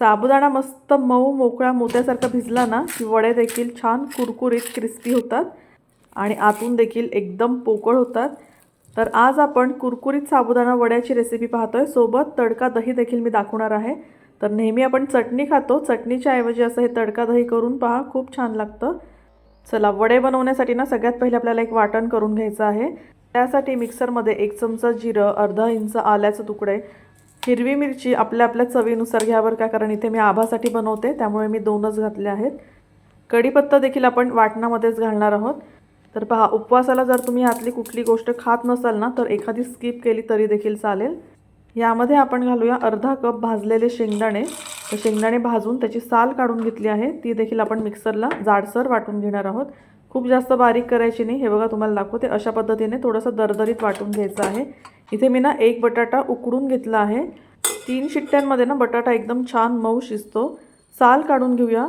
साबुदाणा मस्त मऊ मोकळा मोत्यासारखा भिजला ना की वडे देखील छान कुरकुरीत क्रिस्पी होतात. आणि आतून देखील एकदम पोकळ होतात. तर आज आपण कुरकुरीत साबुदाणा वड्याची रेसिपी पाहतोय. सोबत तडका दही देखील मी दाखवणार आहे. तर नेहमी आपण चटणी खातो. चटणीच्या ऐवजी असं हे तडका दही करून पहा. खूप छान लागतं. चला वडे बनवण्यासाठी ना सगळ्यात पहिले आपल्याला एक वाटण करून घ्यायचं आहे. त्यासाठी मिक्सरमध्ये एक चमचा जिरं अर्धा इंच आल्याचं तुकडे हिरवी मिरची आपल्या आपल्या चवीनुसार घ्या बरं का? कारण इथे मी आभासाठी बनवते त्यामुळे मी दोनच घातले आहेत. कढीपत्ता देखील आपण वाटणामध्येच घालणार आहोत. तर पहा उपवासाला जर तुम्ही यातली कुठली गोष्ट खात नसाल ना तर एखादी स्किप केली तरी देखील चालेल. यामध्ये आपण घालूया अर्धा कप भाजलेले शेंगदाणे. तर शेंगदाणे भाजून त्याची साल काढून घेतली आहे. ती देखील आपण मिक्सरला जाडसर वाटून घेणार आहोत. खूप जास्त बारीक करायची नाही. हे बघा तुम्हाला दाखवते. अशा पद्धतीने थोडंसं दरदरीत वाटून घ्यायचं आहे. इथे मी ना एक बटाटा उकडून घेतला आहे. तीन शिट्ट्यांमध्ये ना बटाटा एकदम छान मऊ शिजतो. साल काढून घेऊया.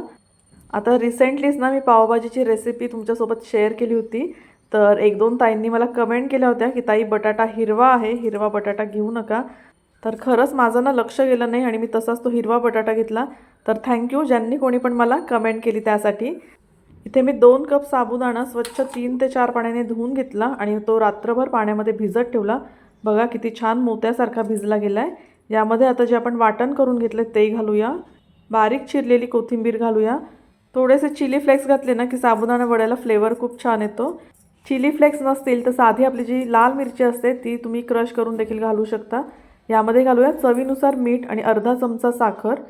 आता रिसेंटलीच ना मी पावभाजीची रेसिपी तुमच्यासोबत शेअर केली होती. तर एक दोन ताईंनी मला कमेंट केल्या होत्या की ताई बटाटा हिरवा आहे. हिरवा बटाटा घेऊ नका. तर खरंच माझं ना लक्ष गेलं नाही आणि मी तसाच तो हिरवा बटाटा घेतला. तर थँक्यू ज्यांनी कोणी पण मला कमेंट केली त्यासाठी. इथे मी दोन कप साबुदाणा स्वच्छ तीन ते चार पाण्याने धुवून घेतला आणि तो रात्रभर पाण्यामध्ये भिजत ठेवला. बघा किती छान मोत्यासारखा भिजला गेला आहे यामध्ये आता जे आपण वाटण करून घेतलं ते घालूया. बारीक चिरलेली कोथिंबीर घालूया. थोडेसे चिली फ्लेक्स घातले ना की साबुदाणा वड्याला फ्लेवर खूप छान येतो. चिली फ्लेक्स नसतील तर साधी आपली जी लाल मिरची असते ती तुम्ही क्रश करून देखील घालू शकता. यामध्ये घालूया चवीनुसार मीठ आणि अर्धा चमचा साखर.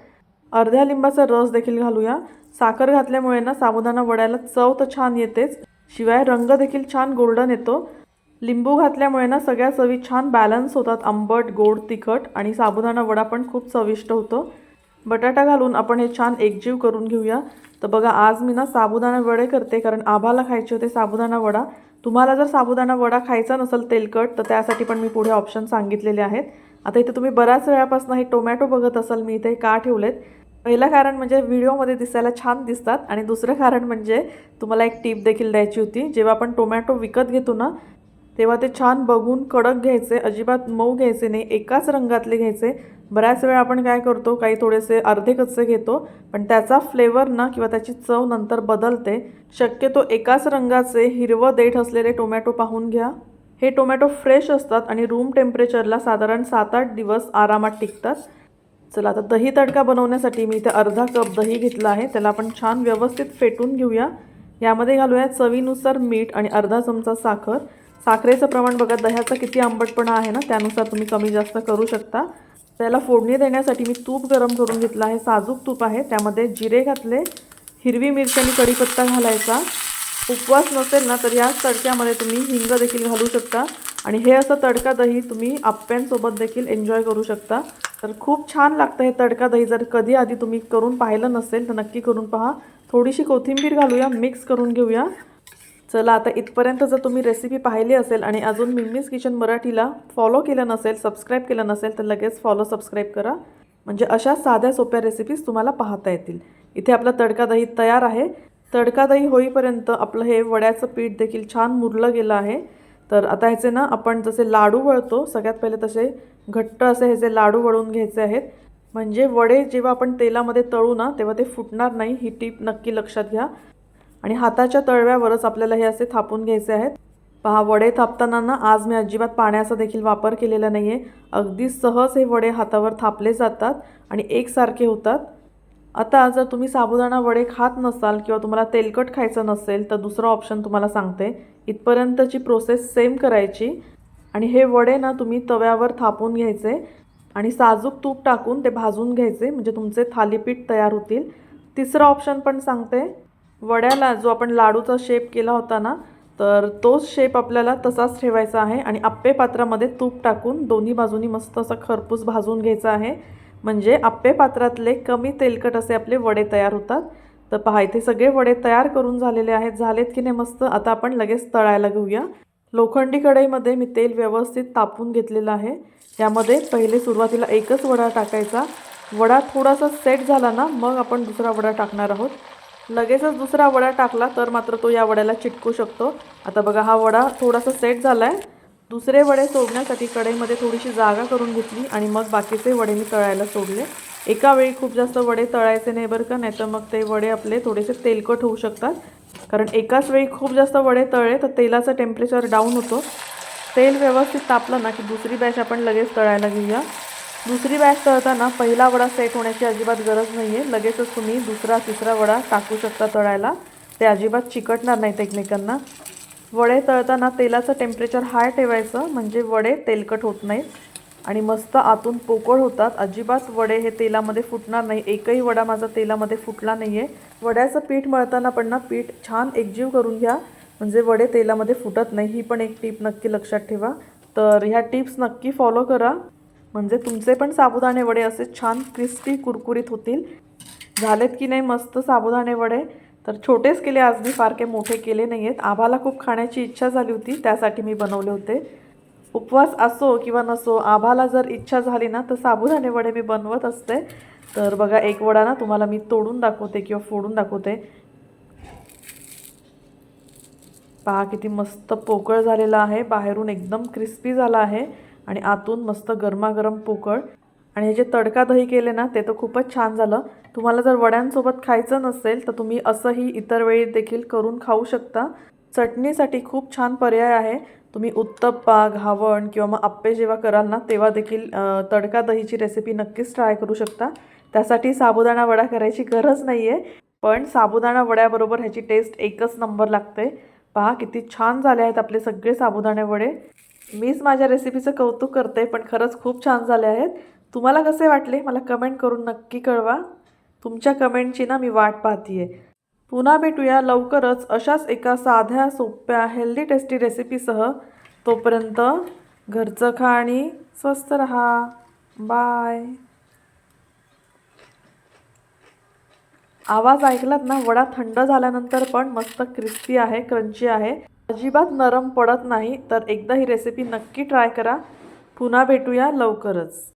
अर्ध्या लिंबाचा रस देखील घालूया. साखर घातल्यामुळे ना साबुदाणा वड्याला चव तर छान येतेच. शिवाय रंग देखील छान गोल्डन येतो. लिंबू घातल्यामुळे ना सगळ्या चवी छान बॅलन्स होतात. आंबट गोड तिखट आणि साबुदाणा वडा पण खूप चविष्ट होतो. बटाटा घालून आपण हे छान एकजीव करून घेऊया. तर बघा आज मी ना साबुदाणा वडे करते कारण आभाला खायचे होते साबुदाणा वडा. तुम्हाला जर साबुदाणा वडा खायचा नसेल तेलकट तर त्यासाठी पण मी पुढे ऑप्शन सांगितलेले आहेत. आता इथे तुम्ही बऱ्याच वेळापासून हे टोमॅटो बघत असाल मी इथे का ठेवलेत? पहिलं कारण म्हणजे व्हिडिओमध्ये दिसायला छान दिसतात आणि दुसरं कारण म्हणजे तुम्हाला एक टीप देखील द्यायची होती. जेव्हा आपण टोमॅटो विकत घेतो ना तेव्हा ते छान बघून कडक घ्यायचे अजिबात मऊ घ्यायचे नाही एकाच रंगातले घ्यायचे. बऱ्याच वेळा आपण काय करतो काही थोडेसे अर्धे कच्चे घेतो पण त्याचा फ्लेवर ना किंवा त्याची चव नंतर बदलते. शक्यतो एकाच रंगाचे हिरवं देठ असलेले टोमॅटो पाहून घ्या. हे टोमॅटो फ्रेश असतात आणि रूम टेम्परेचरला साधारण सात आठ दिवस आरामात टिकतात. चला आता दही तडका बनवण्यासाठी मी इथे अर्धा कप दही घेतला आहे. त्याला आपण छान व्यवस्थित फेटून घेऊया. यामध्ये घालूया चवीनुसार मीठ आणि अर्धा चमचा साखर. साखरेचं प्रमाण बघा दह्याचा किती आंबटपणा आहे ना त्यानुसार तुम्ही कमी जास्त करू शकता. त्याला फोडणी देण्यासाठी मी तूप गरम करून घेतलं आहे साजूक तूप आहे. त्यामध्ये जिरे घातले हिरवी मिरची आणि कढीपत्ता घालायचा. उपवास नसेल ना तर याच तडक्यामध्ये तुम्ही हिंग देखील घालू शकता. आणि हे असं तडका दही तुम्ही आप्यांसोबत देखील एन्जॉय करू शकता. तर खूप छान लागतं हे तडका दही. जर कधी आधी तुम्ही करून पाहिलं नसेल तर नक्की करून पहा. थोडीशी कोथिंबीर घालूया मिक्स करून घेऊया. चला आता इथपर्यंत जर तुम्ही रेसिपी पाहिली असेल आणि अजून मिम्मीज किचन मराठीला फॉलो केलं नसेल सबस्क्राईब केलं नसेल तर लगेच फॉलो सबस्क्राईब करा. म्हणजे अशा साध्या सोप्या रेसिपीज तुम्हाला पाहता येतील. इथे आपला तडका दही तयार आहे. तडका दही होईपर्यंत आपलं हे वड्याचं पीठ देखील छान मुरलं गेलं आहे. तर आता ह्याचे ना आपण जसे लाडू वळतो सगळ्यात पहिले तसे घट्ट असे ह्याचे लाडू वळून घ्यायचे आहेत. म्हणजे वडे जेव्हा आपण तेलामध्ये तळू ना तेव्हा ते फुटणार नाही ही टीप नक्की लक्षात घ्या. आणि हाताच्या तळव्यावरच आपल्याला हे असे थापून घ्यायचे आहेत. पहा वडे थापताना ना आज मी अजिबात पाण्याचा देखील वापर केलेला नाही आहे अगदी सहज हे वडे हातावर थापले जातात आणि एकसारखे होतात. आता जर तुम्ही साबुदाणा वडे खात नसाल किंवा तुम्हाला तेलकट खायचं नसेल तर दुसरं ऑप्शन तुम्हाला सांगते. इथपर्यंतची प्रोसेस सेम करायची. आणि हे वडे ना तुम्ही तव्यावर थापून घ्यायचे आणि साजूक तूप टाकून ते भाजून घ्यायचे म्हणजे तुमचे थालीपीठ तयार होतील. तिसरं ऑप्शन पण सांगते. वड्याला जो आपण लाडूचा शेप केला होता ना तर तोच शेप आपल्याला तसाच ठेवायचा आहे आणि आप्पे पात्रामध्ये तूप टाकून दोन्ही बाजूनी मस्त असा खरपूस भाजून घ्यायचा आहे. म्हणजे आप्पे पात्रातले कमी तेलकट असे आपले वडे तयार होतात. तर पहा इथे सगळे वडे तयार करून झालेले आहेत. झालेत की नाही मस्त आता आपण लगेच तळायला घेऊया. लोखंडी कढईमध्ये मी तेल व्यवस्थित तापून घेतलेलं आहे. यामध्ये पहिले सुरुवातीला एकच वडा टाकायचा. वडा थोडासा सेट झाला ना मग आपण दुसरा वडा टाकणार आहोत. लगेचच दुसरा वडा टाकला तर मात्र तो या वड्याला चिटकू शकतो. आता बघा हा वडा थोडासा सेट झाला आहे दुसरे वडे सोडण्यासाठी कढईमध्ये थोडीशी जागा करून घेतली आणि मग बाकीचे वडे मी तळायला सोडले. एका वेळी खूप जास्त वडे तळायचे नाही बरं का नाही तर मग ते वडे आपले थोडेसे तेलकट होऊ शकतात. कारण एकाच वेळी खूप जास्त वडे तळले तर तेलाचं टेम्परेचर डाऊन होतो. तेल व्यवस्थित तापलं ना की दुसरी बॅच आपण लगेच तळायला घेऊया. दुसरी बॅच तळताना पहिला वडा सेट होण्याची अजिबात गरज नाही आहे लगेचच तुम्ही दुसरा तिसरा वडा टाकू शकता तळायला. ते अजिबात चिकटणार नाहीत एकमेकांना. वडे तळताना तेलाचं टेम्परेचर हाय ठेवायचं म्हणजे वडे तेलकट होत नाहीत. आणि मस्त आतून पोकळ होतात. अजिबात वडे हे तेलामध्ये फुटणार नाही. एकही वडा माझा तेलामध्ये फुटला नाही आहे वड्याचं पीठ मळताना पण ना पीठ छान एकजीव करून घ्या. म्हणजे वडे तेलामध्ये फुटत नाही. ही पण एक टीप नक्की लक्षात ठेवा. तर ह्या टिप्स नक्की फॉलो करा. म्हणजे तुमचे पण साबुदाणे वडे असे छान क्रिस्पी कुरकुरीत होतील. झालेत की नाही मस्त साबुदाणे वडे? तर छोटेच केले आज मी फार काही मोठे केले नाही आहेत आभाला खूप खाण्याची इच्छा झाली होती त्यासाठी मी बनवले होते. उपवास असो किंवा नसो आभाला जर इच्छा झाली ना तर साबुदाणे वडे मी बनवत असते. तर बघा एक वडा ना तुम्हाला मी तोडून दाखवते किंवा फोडून दाखवते. पहा किती मस्त पोकळ झालेला आहे. बाहेरून एकदम क्रिस्पी झाला आहे. आणि आतून मस्त गरमागरम पोकळ. आणि हे जे तडका दही केले ना ते तर खूपच छान झालं. तुम्हाला जर वड्यांसोबत खायचं नसेल तर तुम्ही असंही इतर वेळी देखील करून खाऊ शकता. चटणीसाठी खूप छान पर्याय आहे. तुम्ही उत्तप्पा घावण किंवा मग आप्पे जेव्हा कराल ना तेव्हा देखील तडका दहीची रेसिपी नक्कीच ट्राय करू शकता. त्यासाठी साबुदाणा वडा करायची गरज नाही आहे पण साबुदाणा वड्याबरोबर ह्याची टेस्ट एकच नंबर लागते. पहा किती छान झाले आहेत आपले सगळे साबुदाणे वडे. मीच माझ्या रेसिपीचं कौतुक करते पण खरंच खूप छान झाले आहेत. तुम्हाला कसे वाटले? मला कमेंट करून नक्की कळवा. तुमच्या कमेंटची ना मी वाट पाहतीये. पुन्हा भेटूया लवकरच अशाच एका साध्या सोप्या हेल्दी टेस्टी रेसिपीसह तोपर्यंत घरचं खा आणि स्वस्त रहा. बाय आवाज ऐकलात ना? वडा थंड झाल्यानंतर पण मस्त क्रिस्पी आहे क्रंची आहे. अजिबात नरम पडत नाही तर एकदा ही रेसिपी नक्की ट्राय करा. पुन्हा भेटूया लवकरच.